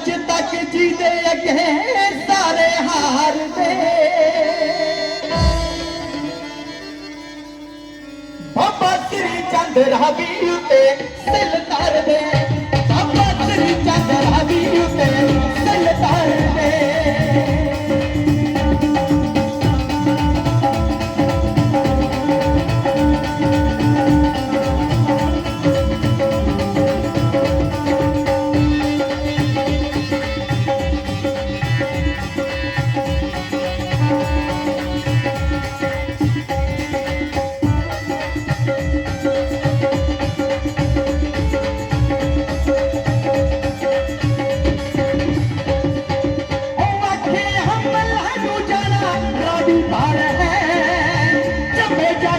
ਅੱਜ ਤੱਕ ਜਿਹਦੇ ਅੱਗੇ ਸਾਰੇ ਹਾਰਦੇ ਬਾਬਾ ਸ੍ਰੀ ਚੰਦ ਰਵੀ ਤੇ ਸਿਲ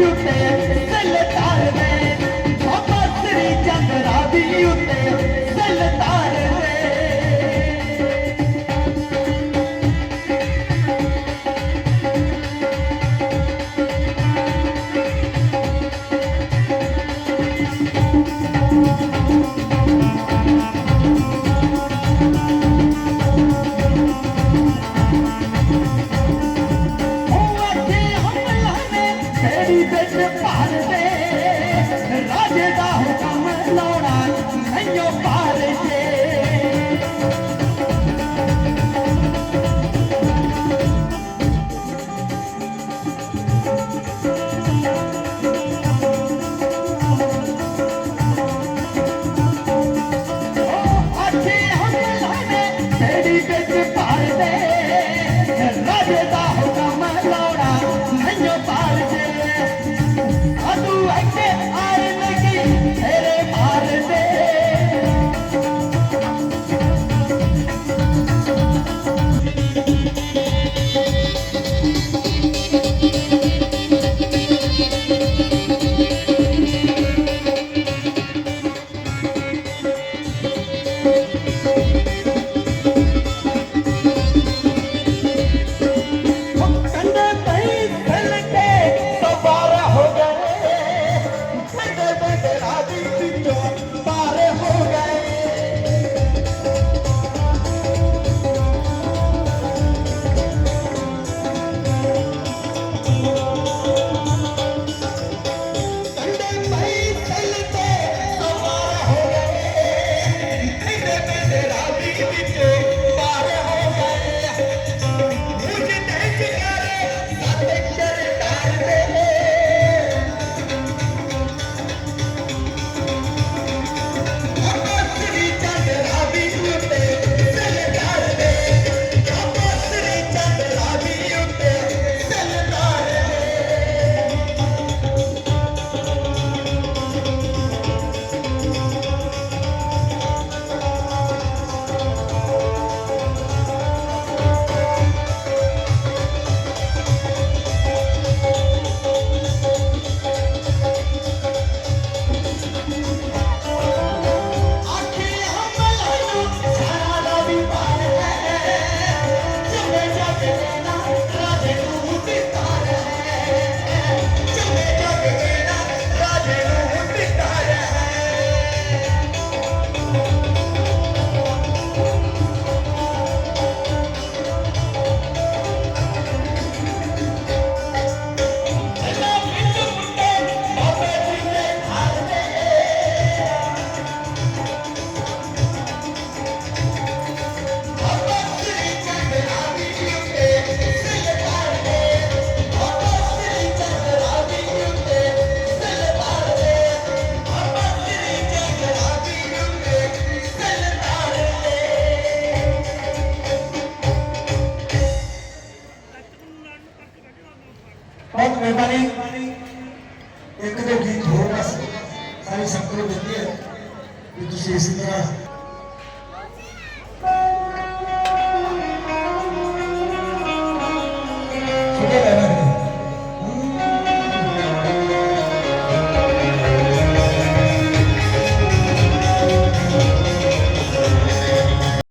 Thank you, Ted. ਮਿਹਰਬਾਨੀ ਇੱਕ ਦੋ ਗੀਤ ਹੋਰ ਬਸ ਸਾਰੀ ਸੰਗਤ ਨੂੰ ਬੇਨਤੀ ਹੈ ਕਿ ਤੁਸੀਂ ਇਸ ਤਰ੍ਹਾਂ